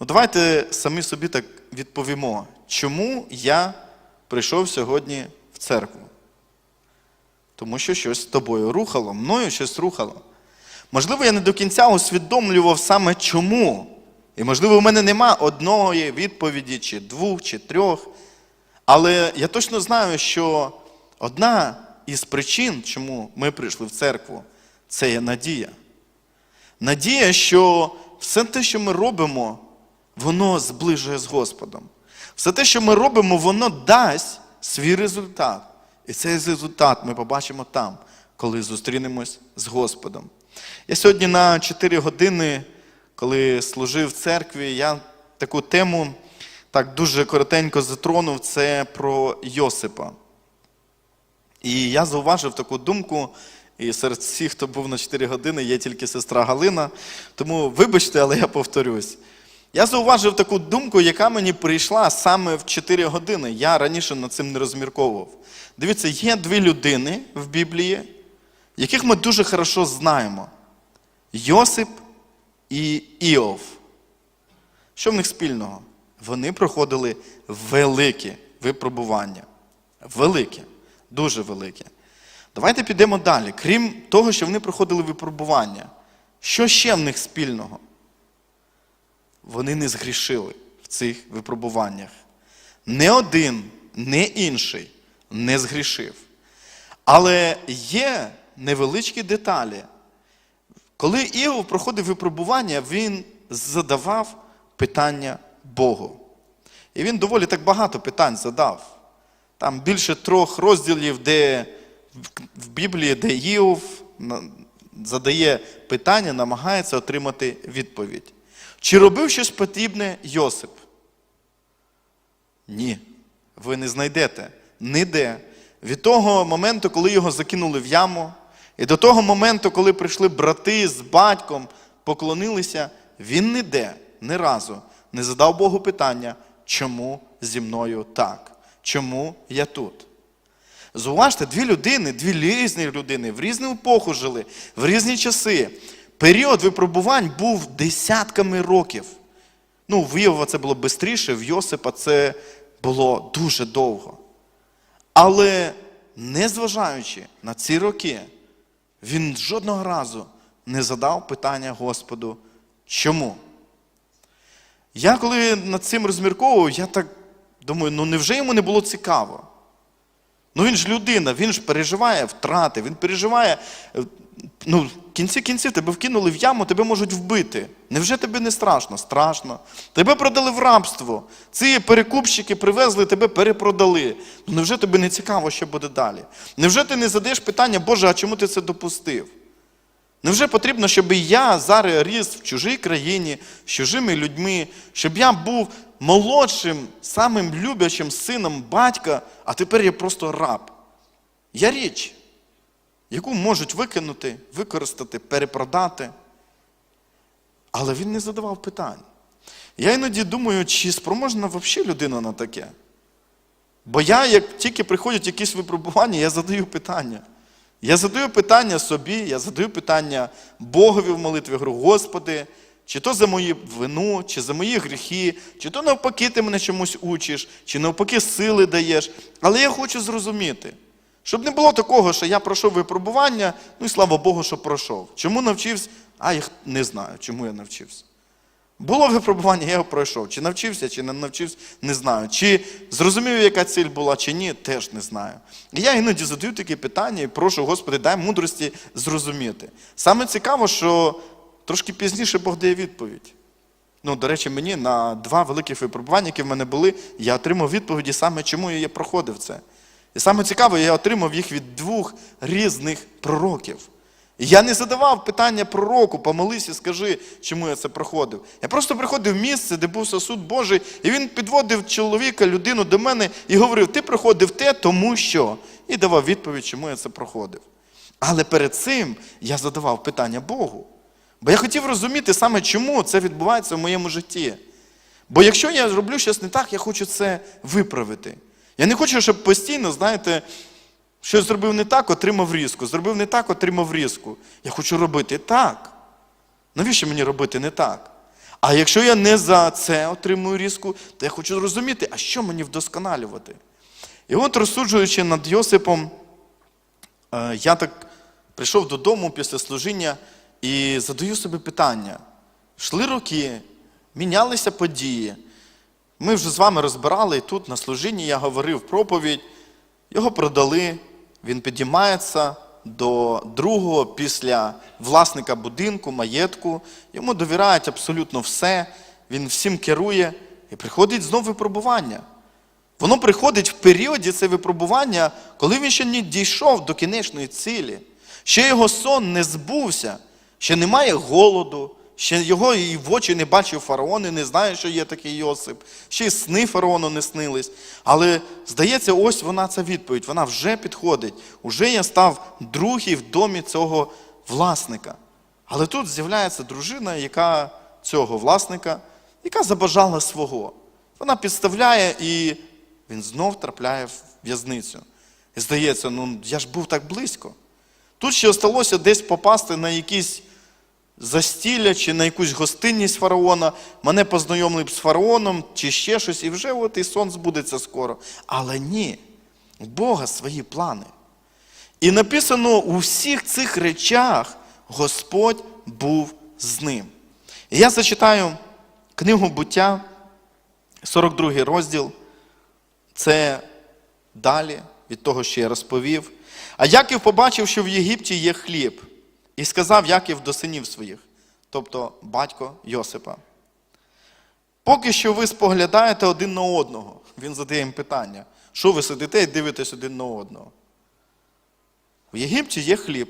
Ну, давайте самі собі так відповімо, чому я прийшов сьогодні в церкву? Тому що щось з тобою рухало, мною щось рухало. Можливо, я не до кінця усвідомлював саме чому. І, можливо, у мене нема одної відповіді, чи двох, чи трьох. Але я точно знаю, що одна із причин, чому ми прийшли в церкву, це є надія. Надія, що все те, що ми робимо, воно зближує з Господом. Все те, що ми робимо, воно дасть свій результат. І цей результат ми побачимо там, коли зустрінемось з Господом. Я сьогодні на 4 години, коли служив в церкві, я таку тему так дуже коротенько затронув це про Йосипа. І я зауважив таку думку, і серед всіх, хто був на 4 години, є тільки сестра Галина. Тому вибачте, але я повторюсь. Я зауважив таку думку, яка мені прийшла саме в 4 години. Я раніше над цим не розмірковував. Дивіться, є дві людини в Біблії, яких ми дуже хорошо знаємо: Йосип і Іов. Що в них спільного? Вони проходили великі випробування. Велике, дуже велике. Давайте підемо далі. Крім того, що вони проходили випробування, що ще в них спільного? Вони не згрішили в цих випробуваннях. Не один, не інший не згрішив. Але є невеличкі деталі. Коли Іов проходив випробування, він задавав питання Богу. І він доволі так багато питань задав. Там більше трьох розділів, де в Біблії, де Іов задає питання, намагається отримати відповідь. Чи робив щось потрібне Йосип? Ні. Ви не знайдете ніде. Від того моменту, коли його закинули в яму, і до того моменту, коли прийшли брати з батьком, поклонилися, він ніде, ні разу не задав Богу питання, чому зі мною так? Чому я тут? Зауважте, дві людини, дві різні людини в різну епоху жили, в різні часи. Період випробувань був десятками років. Ну, в Іова це було швидше, в Йосипа це було дуже довго. Але незважаючи на ці роки, він жодного разу не задав питання Господу, чому? Я коли над цим розмірковував, я так думаю, ну невже йому не було цікаво? Ну він ж людина, він ж переживає втрати, він переживає. Ну, в кінці кінців тебе вкинули в яму, тебе можуть вбити. Невже тобі не страшно? Страшно. Тебе продали в рабство. Ці перекупщики привезли, тебе перепродали. Ну невже тобі не цікаво, що буде далі? Невже ти не задаєш питання, Боже, а чому ти це допустив? Невже потрібно, щоб я зараз ріс в чужій країні, з чужими людьми, щоб я був молодшим, самим люблячим сином батька, а тепер я просто раб? Я річ, яку можуть викинути, використати, перепродати. Але він не задавав питань. Я іноді думаю, чи спроможна взагалі людина на таке? Бо я, як тільки приходять якісь випробування, я задаю питання. Я задаю питання собі, я задаю питання Богові в молитві, говорю, Господи, чи то за мою вину, чи за мої гріхи, чи то навпаки ти мене чомусь учиш, чи навпаки сили даєш. Але я хочу зрозуміти, щоб не було такого, що я пройшов випробування, ну і слава Богу, що пройшов. Чому навчився? А я не знаю, чому я навчився. Було випробування, я його пройшов. Чи навчився, чи не навчився, не знаю. Чи зрозумів, яка ціль була, чи ні, теж не знаю. І я іноді задаю такі питання і прошу, Господи, дай мудрості зрозуміти. Саме цікаво, що трошки пізніше Бог дає відповідь. Ну, до речі, мені на два великих випробування, які в мене були, я отримав відповіді саме, чому я проходив це. І саме цікаво, я отримав їх від двох різних пророків. І я не задавав питання пророку, помолися, скажи, чому я це проходив. Я просто приходив в місце, де був сосуд Божий, і він підводив чоловіка, людину до мене і говорив: ти проходив те, тому що. І давав відповідь, чому я це проходив. Але перед цим я задавав питання Богу. Бо я хотів розуміти саме, чому це відбувається в моєму житті. Бо якщо я зроблю щось не так, я хочу це виправити. Я не хочу, щоб постійно, знаєте, щось зробив не так, отримав різку. Зробив не так, отримав різку. Я хочу робити так. Навіщо мені робити не так? А якщо я не за це отримую різку, то я хочу зрозуміти, а що мені вдосконалювати? І от розсуджуючи над Йосипом, е, я так прийшов додому після служіння і задаю собі питання. Йшли роки, мінялися події. Ми вже з вами розбирали і тут на служінні я говорив проповідь, його продали, він підіймається до другого після власника будинку, маєтку, йому довіряють абсолютно все, він всім керує, і приходить знову випробування. Воно приходить в періоді це випробування, коли він ще не дійшов до кінечної цілі, ще його сон не збувся, ще немає голоду, ще його і в очі не бачив фараон, і не знає, що є такий Йосип, ще й сни фараону не снились. Але здається, ось вона ця відповідь, вона вже підходить. Уже я став другий в домі цього власника. Але тут з'являється дружина, яка цього власника, яка забажала свого. Вона підставляє і він знов трапляє в в'язницю. І здається, ну я ж був так близько. Тут ще осталося десь попасти на якісь застілля чи на якусь гостинність фараона. Мене познайомили б з фараоном чи ще щось, і вже от і сон збудеться скоро. Але ні, у Бога свої плани. І написано у всіх цих речах Господь був з ним. І я зачитаю книгу буття, 42 розділ. Це далі від того, що я розповів. А Яків побачив, що в Єгипті є хліб, і сказав Яків до синів своїх, тобто батько Йосипа. Поки що ви споглядаєте один на одного. Він задає їм питання, що ви сидите і дивитесь один на одного. В Єгипті є хліб.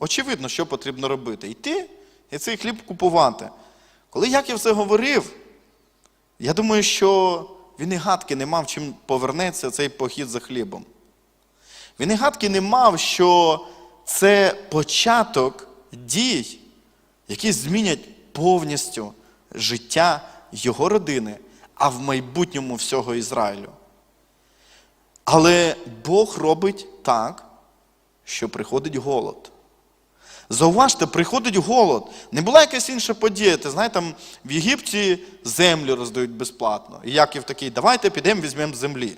Очевидно, що потрібно робити. Йти і цей хліб купувати. Коли Яків це говорив, я думаю, що він і гадки не мав, чим повернеться цей похід за хлібом. Він і гадки не мав, що це початок дій, які змінять повністю життя його родини, а в майбутньому всього Ізраїлю. Але Бог робить так, що приходить голод. Зауважте, приходить голод. Не була якась інша подія. Ти знаєте, там в Єгипті землю роздають безплатно. І Яків такий, давайте підемо, візьмемо землі.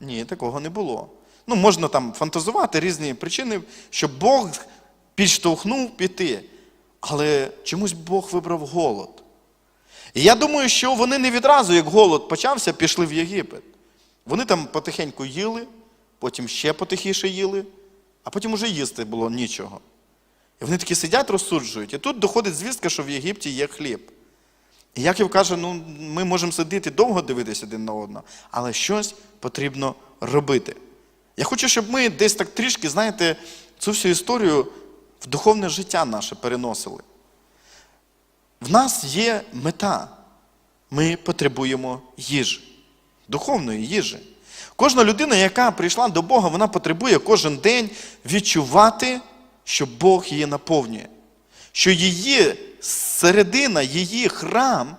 Ні, такого не було. Ну, можна там фантазувати різні причини, щоб Бог підштовхнув піти. Але чомусь Бог вибрав голод. І я думаю, що вони не відразу, як голод почався, пішли в Єгипет. Вони там потихеньку їли, потім ще потихіше їли, а потім уже їсти було нічого. І вони такі сидять, розсуджують. І тут доходить звістка, що в Єгипті є хліб. І Яків каже, ну ми можемо сидіти довго дивитися один на одного, але щось потрібно робити. Я хочу, щоб ми десь так трішки, знаєте, цю всю історію в духовне життя наше переносили. В нас є мета. Ми потребуємо їжі, духовної їжі. Кожна людина, яка прийшла до Бога, вона потребує кожен день відчувати, що Бог її наповнює. Що її середина, її храм,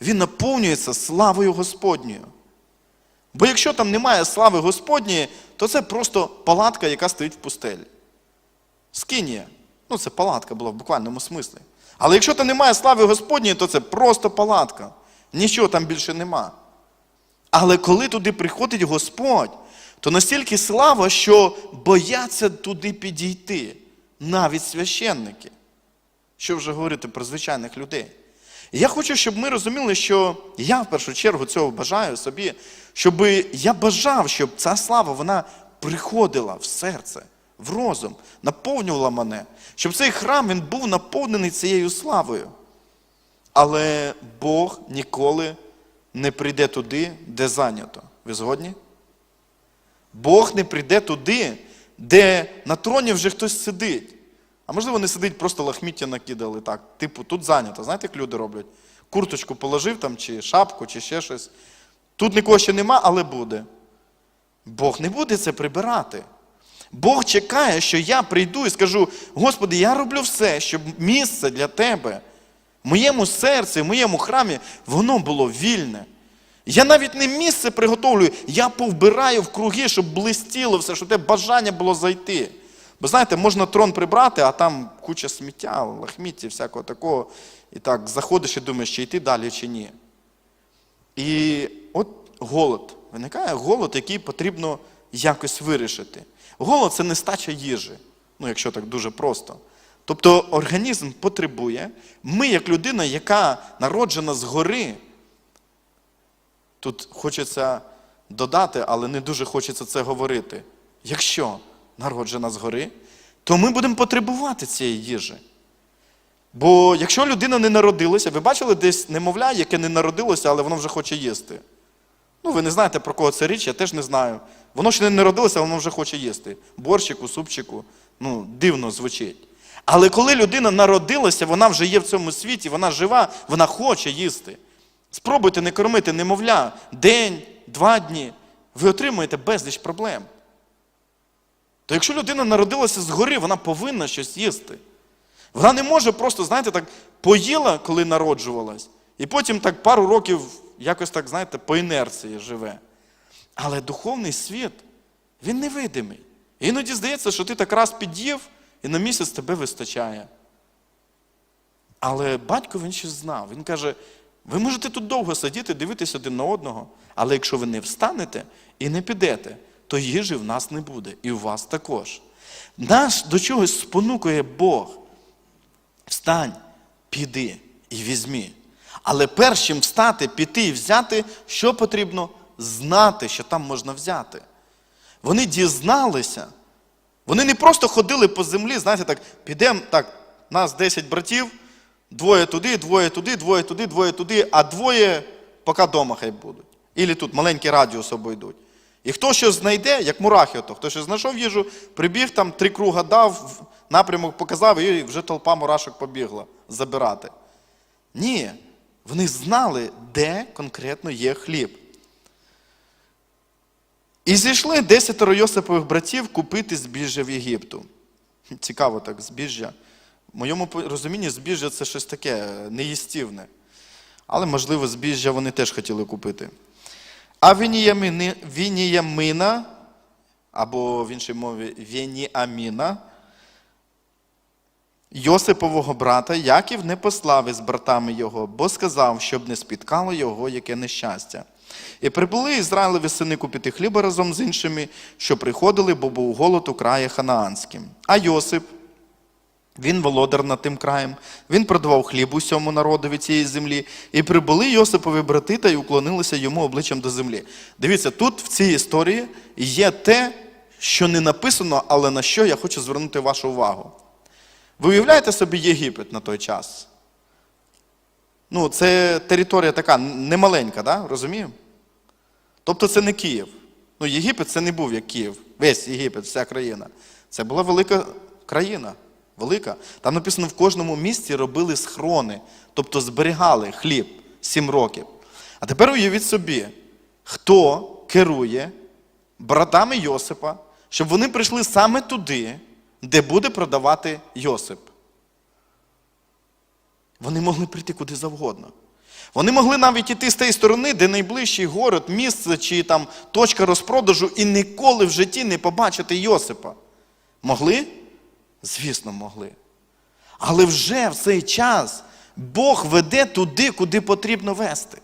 він наповнюється славою Господньою. Бо якщо там немає слави Господньої, то це просто палатка, яка стоїть в пустелі. Скинія. Ну, це палатка була в буквальному смислі. Але якщо там немає слави Господньої, то це просто палатка. Нічого там більше нема. Але коли туди приходить Господь, то настільки слава, що бояться туди підійти, навіть священники. Що вже говорити про звичайних людей. Я хочу, щоб ми розуміли, що я в першу чергу цього бажаю собі, щоб я бажав, щоб ця слава вона приходила в серце, в розум, наповнювала мене, щоб цей храм він був наповнений цією славою. Але Бог ніколи не прийде туди, де зайнято. Ви згодні? Бог не прийде туди, де на троні вже хтось сидить. А можливо, не сидить, просто лахміття накидали так. Типу, тут зайнято. Знаєте, як люди роблять? Курточку положив там, чи шапку, чи ще щось. Тут нікого ще нема, але буде. Бог не буде це прибирати. Бог чекає, що я прийду і скажу: Господи, я роблю все, щоб місце для тебе, в моєму серці, в моєму храмі, воно було вільне. Я навіть не місце приготовлюю, я повбираю в круги, щоб блистіло все, щоб те бажання було зайти. Бо знаєте, можна трон прибрати, а там куча сміття, лахмітті, всякого такого. і так заходиш і думаєш, чи йти далі, чи ні. І от голод. Виникає голод, який потрібно якось вирішити. Голод це нестача їжі, ну якщо так дуже просто. Тобто організм потребує, ми, як людина, яка народжена згори, тут хочеться додати, але не дуже хочеться це говорити. Якщо народжена згори, то ми будемо потребувати цієї їжі. Бо якщо людина не народилася, ви бачили десь немовля, яке не народилося, але воно вже хоче їсти. Ну, ви не знаєте, про кого це річ, я теж не знаю. Воно ще не народилося, а воно вже хоче їсти. Борщику, супчику. Ну, дивно звучить. Але коли людина народилася, вона вже є в цьому світі, вона жива, вона хоче їсти. Спробуйте не кормити немовля день, два дні. Ви отримуєте безліч проблем. То якщо людина народилася згори, вона повинна щось їсти. Вона не може просто, знаєте, так поїла, коли народжувалась, і потім так пару років якось так, знаєте, по інерції живе. Але духовний світ, він невидимий. Іноді здається, що ти так раз під'їв, і на місяць тебе вистачає. Але батько він щось знав. Він каже: ви можете тут довго сидіти, дивитися один на одного, але якщо ви не встанете і не підете, то їжі в нас не буде, і у вас також. Нас до чогось спонукує Бог. Встань, піди і візьми. Але перш чим встати, піти і взяти, що потрібно? Знати, що там можна взяти. Вони дізналися. Вони не просто ходили по землі, знаєте, так, підемо, так, нас 10 братів, двоє туди, двоє туди, двоє туди, двоє туди, а двоє поки дома хай будуть. Ілі тут маленький радіус обійдуть. І хто щось знайде, як мурахи, ото, хто щось знайшов їжу, прибіг там, три круга дав, напрямок показав, і вже толпа мурашок побігла забирати. Ні, вони знали, де конкретно є хліб. І зійшли десятеро Йосипових братів купити збіжжя в Єгипту. Цікаво так, збіжжя. В моєму розумінні збіжжя це щось таке неїстівне. Але, можливо, збіжжя вони теж хотіли купити. А Вініямина, або в іншій мові Веніаміна, Йосипового брата Яків не послав із братами його, бо сказав, щоб не спіткало його яке нещастя. І прибули Ізраїлеві сини купити хліба разом з іншими, що приходили, бо був голод у краї Ханаанським. А Йосип, він володар над тим краєм, він продавав хліб усьому народові цієї землі, і прибули Йосипові брати та й уклонилися йому обличчям до землі. Дивіться, тут в цій історії є те, що не написано, але на що я хочу звернути вашу увагу. Ви уявляєте собі Єгипет на той час? Ну, це територія така немаленька, да? розуміємо? Тобто це не Київ. Ну, Єгипет це не був як Київ. Весь Єгипет, вся країна. Це була велика країна. Велика. Там написано, в кожному місті робили схрони, тобто зберігали хліб сім років. А тепер уявіть собі, хто керує братами Йосипа, щоб вони прийшли саме туди, де буде продавати Йосип. Вони могли прийти куди завгодно. Вони могли навіть іти з тієї сторони, де найближчий город, місце чи там точка розпродажу, і ніколи в житті не побачити Йосипа. Могли? Звісно, могли. Але вже в цей час Бог веде туди, куди потрібно вести.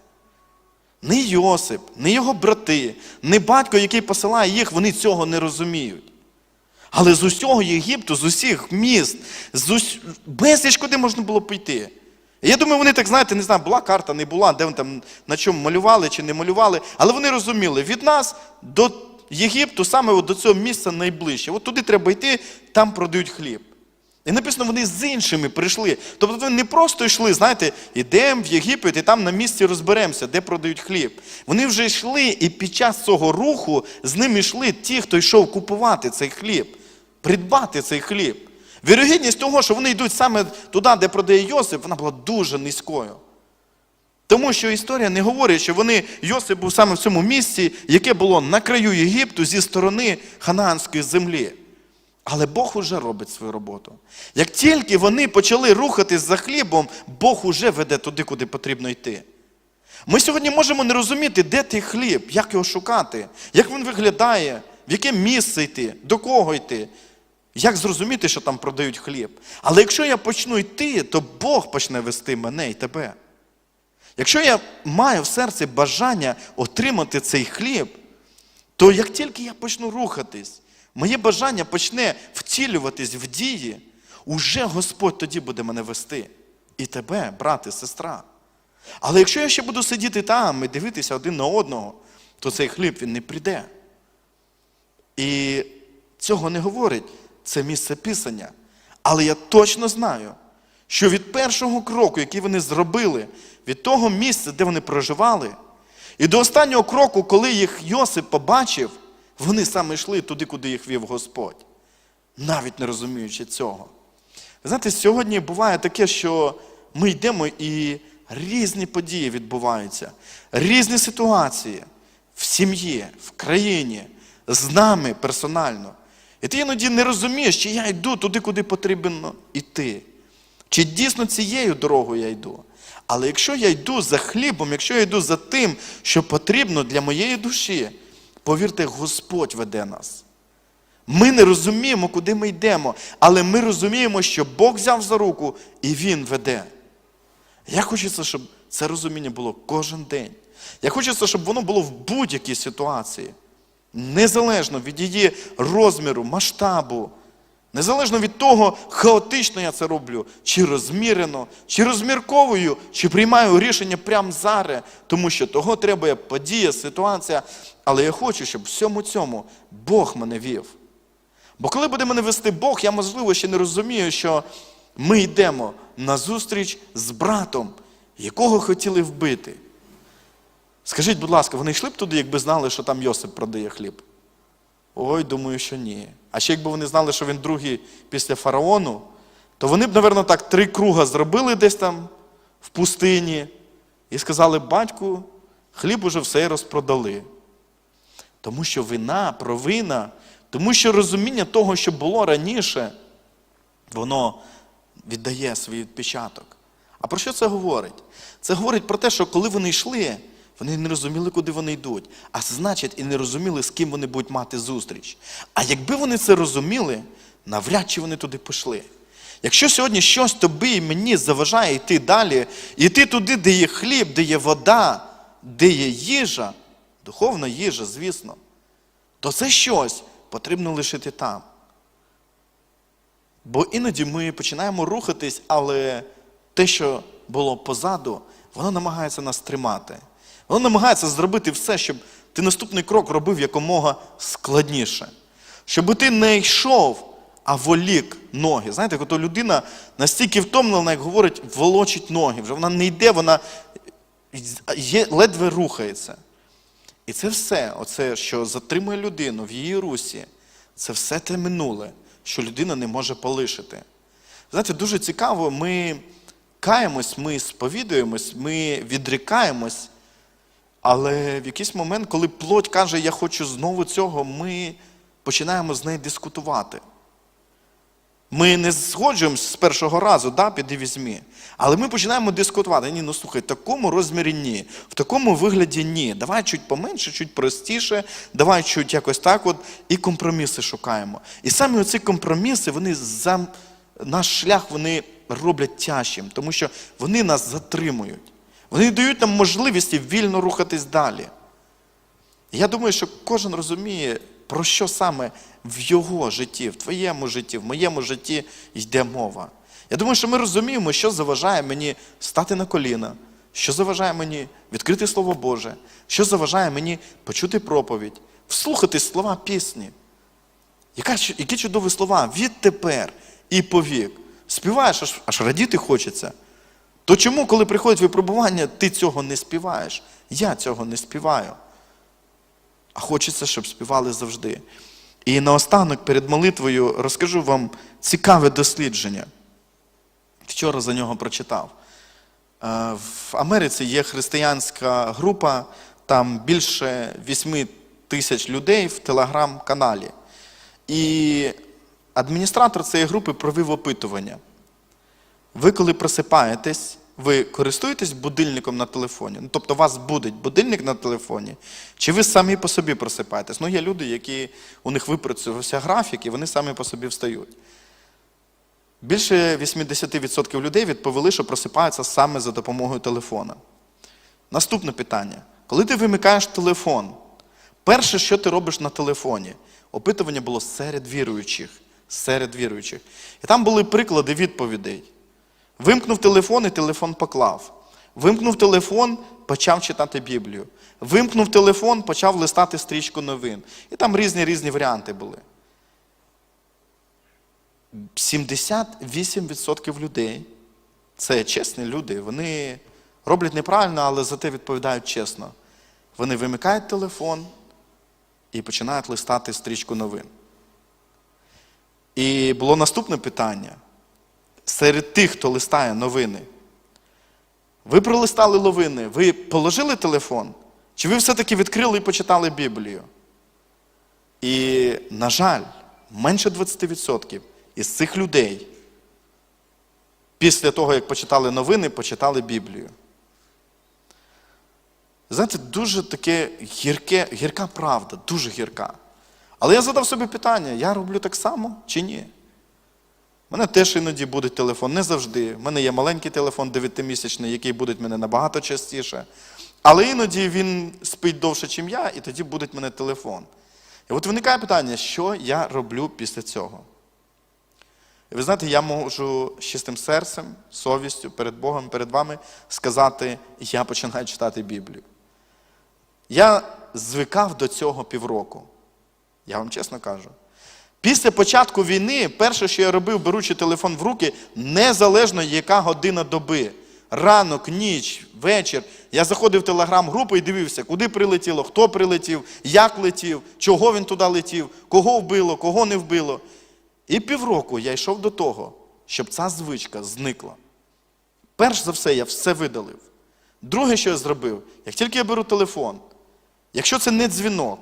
Не Йосип, не його брати, не батько, який посилає їх, вони цього не розуміють. Але з усього Єгипту, з усіх міст, з ус... безліч куди можна було піти. Я думаю, вони так, знаєте, не знаю, була карта, не була, де вони там на чому малювали чи не малювали. Але вони розуміли, від нас до Єгипту, саме от до цього місця найближче. От туди треба йти, там продають хліб. І написано, вони з іншими прийшли. Тобто вони не просто йшли, знаєте, йдемо в Єгипет і там на місці розберемося, де продають хліб. Вони вже йшли, і під час цього руху з ними йшли ті, хто йшов купувати цей хліб, придбати цей хліб. Вірогідність того, що вони йдуть саме туди, де продає Йосип, вона була дуже низькою. Тому що історія не говорить, що вони, Йосип був саме в цьому місці, яке було на краю Єгипту зі сторони ханаанської землі. Але Бог уже робить свою роботу. Як тільки вони почали рухатись за хлібом, Бог уже веде туди, куди потрібно йти. Ми сьогодні можемо не розуміти, де той хліб, як його шукати, як він виглядає, в яке місце йти, до кого йти. Як зрозуміти, що там продають хліб? Але якщо я почну йти, то Бог почне вести мене і тебе. Якщо я маю в серці бажання отримати цей хліб, то як тільки я почну рухатись, моє бажання почне втілюватись в дії, уже Господь тоді буде мене вести. І тебе, брате, сестра. Але якщо я ще буду сидіти там і дивитися один на одного, то цей хліб він не прийде. І цього не говорить це місце писання. Але я точно знаю, що від першого кроку, який вони зробили, від того місця, де вони проживали, і до останнього кроку, коли їх Йосип побачив, вони саме йшли туди, куди їх вів Господь, навіть не розуміючи цього. Ви знаєте, сьогодні буває таке, що ми йдемо і різні події відбуваються, різні ситуації в сім'ї, в країні, з нами персонально. І ти іноді не розумієш, чи я йду туди, куди потрібно йти. Чи дійсно цією дорогою я йду. Але якщо я йду за хлібом, якщо я йду за тим, що потрібно для моєї душі, повірте, Господь веде нас. Ми не розуміємо, куди ми йдемо, але ми розуміємо, що Бог взяв за руку і Він веде. Я хочеться, щоб це розуміння було кожен день. Я хочеться, щоб воно було в будь-якій ситуації. Незалежно від її розміру, масштабу, незалежно від того, хаотично я це роблю, чи розмірено, чи розмірковую, чи приймаю рішення прямо зараз, тому що того треба подія, ситуація. Але я хочу, щоб всьому цьому Бог мене вів. Бо коли буде мене вести Бог, я, можливо, ще не розумію, що ми йдемо на зустріч з братом, якого хотіли вбити. Скажіть, будь ласка, вони йшли б туди, якби знали, що там Йосип продає хліб? Ой, думаю, що ні. А ще якби вони знали, що він другий після фараону, то вони б, напевно, так три круга зробили десь там в пустині і сказали, батьку, хліб уже все розпродали. Тому що вина, провина, тому що розуміння того, що було раніше, воно віддає свій відпечаток. А про що це говорить? Це говорить про те, що коли вони йшли, вони не розуміли, куди вони йдуть, а значить, і не розуміли, з ким вони будуть мати зустріч. А якби вони це розуміли, навряд чи вони туди пішли. Якщо сьогодні щось тобі і мені заважає йти далі, йти туди, де є хліб, де є вода, де є їжа, духовна їжа, звісно, то це щось потрібно лишити там. Бо іноді ми починаємо рухатись, але те, що було позаду, воно намагається нас тримати. Воно намагається зробити все, щоб ти наступний крок робив якомога складніше. Щоб ти не йшов, а волік ноги. Знаєте, коли людина настільки втомлена, як говорить, волочить ноги. Вже вона не йде, вона є, ледве рухається. І це все, оце, що затримує людину в її русі, це все те минуле, що людина не може полишити. Знаєте, дуже цікаво, ми каємось, ми сповідуємось, ми відрікаємось, але в якийсь момент, коли плоть каже, я хочу знову цього, ми починаємо з нею дискутувати. Ми не згоджуємося з першого разу, да, піди візьмі. Але ми починаємо дискутувати. Ні, ну слухай, в такому розмірі ні, в такому вигляді ні. Давай чуть поменше, чуть простіше, давай чуть якось так от і компроміси шукаємо. І самі оці компроміси, вони за наш шлях вони роблять тяжчим, тому що вони нас затримують. Вони дають нам можливість вільно рухатись далі. Я думаю, що кожен розуміє, про що саме в його житті, в твоєму житті, в моєму житті йде мова. Я думаю, що ми розуміємо, що заважає мені стати на коліна, що заважає мені відкрити Слово Боже, що заважає мені почути проповідь, вслухати слова пісні. Яка, які чудові слова відтепер і повік. Співаєш, аж, аж радіти хочеться. То чому, коли приходить випробування, ти цього не співаєш? Я цього не співаю. А хочеться, щоб співали завжди. І наостанок перед молитвою розкажу вам цікаве дослідження. Вчора за нього прочитав. Е, В Америці є християнська група, там більше 8 тисяч людей в телеграм-каналі. І адміністратор цієї групи провів опитування. Ви, коли просипаєтесь, Ви користуєтесь будильником на телефоні? Ну, тобто, у вас буде будильник на телефоні, чи ви самі по собі просипаєтесь? Ну, є люди, які у них випрацювався графік, і вони самі по собі встають. Більше 80% людей відповіли, що просипаються саме за допомогою телефона. Наступне питання. Коли ти вимикаєш телефон, перше, що ти робиш на телефоні, опитування було серед віруючих. Серед віруючих. І там були приклади відповідей. Вимкнув телефон і телефон поклав. Вимкнув телефон, почав читати Біблію. Вимкнув телефон, почав листати стрічку новин. І там різні різні варіанти були. 78% людей це чесні люди. Вони роблять неправильно, але зате відповідають чесно. Вони вимикають телефон і починають листати стрічку новин. І було наступне питання. Серед тих, хто листає новини, ви пролистали новини, ви положили телефон? Чи ви все-таки відкрили і почитали Біблію? І, на жаль, менше 20% із цих людей після того, як почитали новини, почитали Біблію. Знаєте, дуже таке гірке, гірка правда, дуже гірка. Але я задав собі питання: я роблю так само чи ні? У мене теж іноді буде телефон, не завжди. У мене є маленький телефон 9-місячний, який буде мене набагато частіше. Але іноді він спить довше, ніж я, і тоді буде мене телефон. І от виникає питання, що я роблю після цього? І ви знаєте, я можу з чистим серцем, совістю перед Богом, перед вами сказати, я починаю читати Біблію. Я звикав до цього півроку. Я вам чесно кажу. Після початку війни, перше, що я робив, беручи телефон в руки, незалежно яка година доби. Ранок, ніч, вечір. Я заходив в телеграм-групу і дивився, куди прилетіло, хто прилетів, як летів, чого він туди летів, кого вбило, кого не вбило. І півроку я йшов до того, щоб ця звичка зникла. Перш за все, я все видалив. Друге, що я зробив, як тільки я беру телефон, якщо це не дзвінок,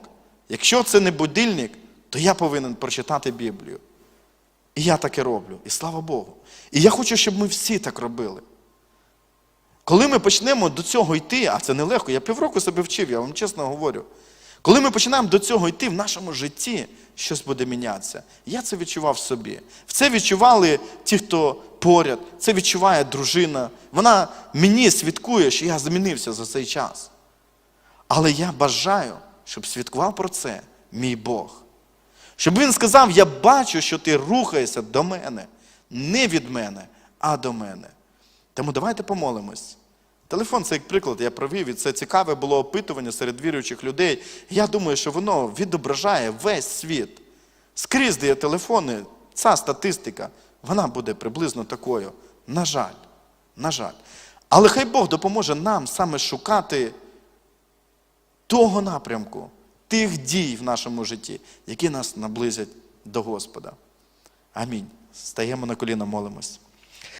якщо це не будильник, то я повинен прочитати Біблію. І я таке роблю. І слава Богу. І я хочу, щоб ми всі так робили. Коли ми почнемо до цього йти, а це нелегко, я півроку себе вчив, я вам чесно говорю. Коли ми починаємо до цього йти, в нашому житті щось буде мінятися. Я це відчував собі. Це відчували ті, хто поряд, це відчуває дружина. Вона мені свідкує, що я змінився за цей час. Але я бажаю, щоб свідкував про це мій Бог. Щоб він сказав: я бачу, що ти рухаєшся до мене, не від мене, а до мене. Тому давайте помолимось. Телефон це як приклад, я провів, і це цікаве було опитування серед віруючих людей. Я думаю, що воно відображає весь світ. Скрізь, де є телефони, ця статистика, вона буде приблизно такою. На жаль, на жаль. Але хай Бог допоможе нам саме шукати того напрямку, тих дій в нашому житті, які нас наблизять до Господа. Амінь. Стаємо на коліна, молимось.